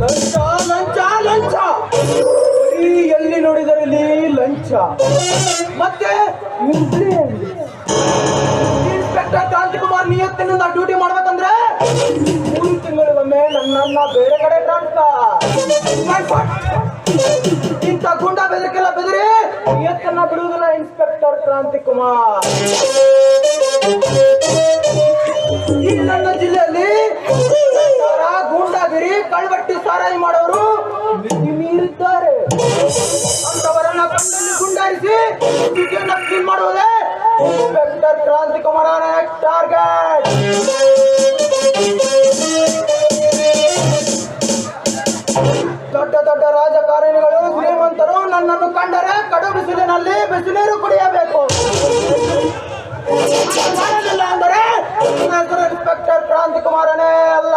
ಲಂಚ ಲಂಚ ಲಂಚ. ಎಲ್ಲಿ ನೋಡಿದರಲ್ಲಿ ಲಂಚ ಮತ್ತೆ ಇನ್ಸ್ಪೆಕ್ಟರ್ ಕ್ರಾಂತಿಕುಮಾರ್ ನಿಯತ್ತಿನಿಂದ ಡ್ಯೂಟಿ ಮಾಡ್ಬೇಕಂದ್ರೆ ಮೂರು ತಿಂಗಳಿಗೊಮ್ಮೆ ನನ್ನನ್ನ ಬೇರೆ ಕಡೆ ಟ್ರಾನ್ಸ್ಫರ್ ಇಂಥ ಗುಂಡ ಬೆದರಿಕೆಲ್ಲ ಬೆದರಿ ನಿಯತ್ತನ್ನ ಬಿಡುವುದಿಲ್ಲ ಇನ್ಸ್ಪೆಕ್ಟರ್ ಕ್ರಾಂತಿಕುಮಾರ್ ಈ ನನ್ನ ಜಿಲ್ಲೆಯಲ್ಲಿ ಗುಂಡಾಗಿರಿ, ಕಳ್ಬಟ್ಟಿ ಸಾರಾಯಿ ಮಾಡೋರು ಮಿತಿ ಮೀರಿದ್ದಾರೆ ಕಣ್ಣಲ್ಲಿ ಮಾಡುವುದೇ ಸ್ಥಿತಿಯನ್ನ ಕ್ಲೀನ್ ಮಾಡುವುದೇ ಇನ್ಸ್ಪೆಕ್ಟರ್ ಕ್ರಾಂತಿಕುಮಾರನ ಟಾರ್ಗೆಟ್ ದೊಡ್ಡ ದೊಡ್ಡ ರಾಜಕಾರಣಿಗಳು, ಶ್ರೀಮಂತರು ನನ್ನನ್ನು ಕಂಡರೆ ಕಡು ಬಿಸಿಲಿನಲ್ಲಿ ಬಿಸಿನೀರು ಕುಡಿಯಬೇಕು. ಅಂದರೆ ಇನ್ಸ್ಪೆಕ್ಟರ್ ಕ್ರಾಂತಿ ಕುಮಾರನೇ ಅಲ್ಲ.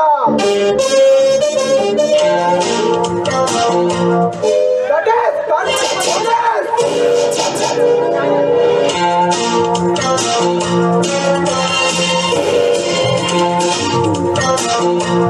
Thank you.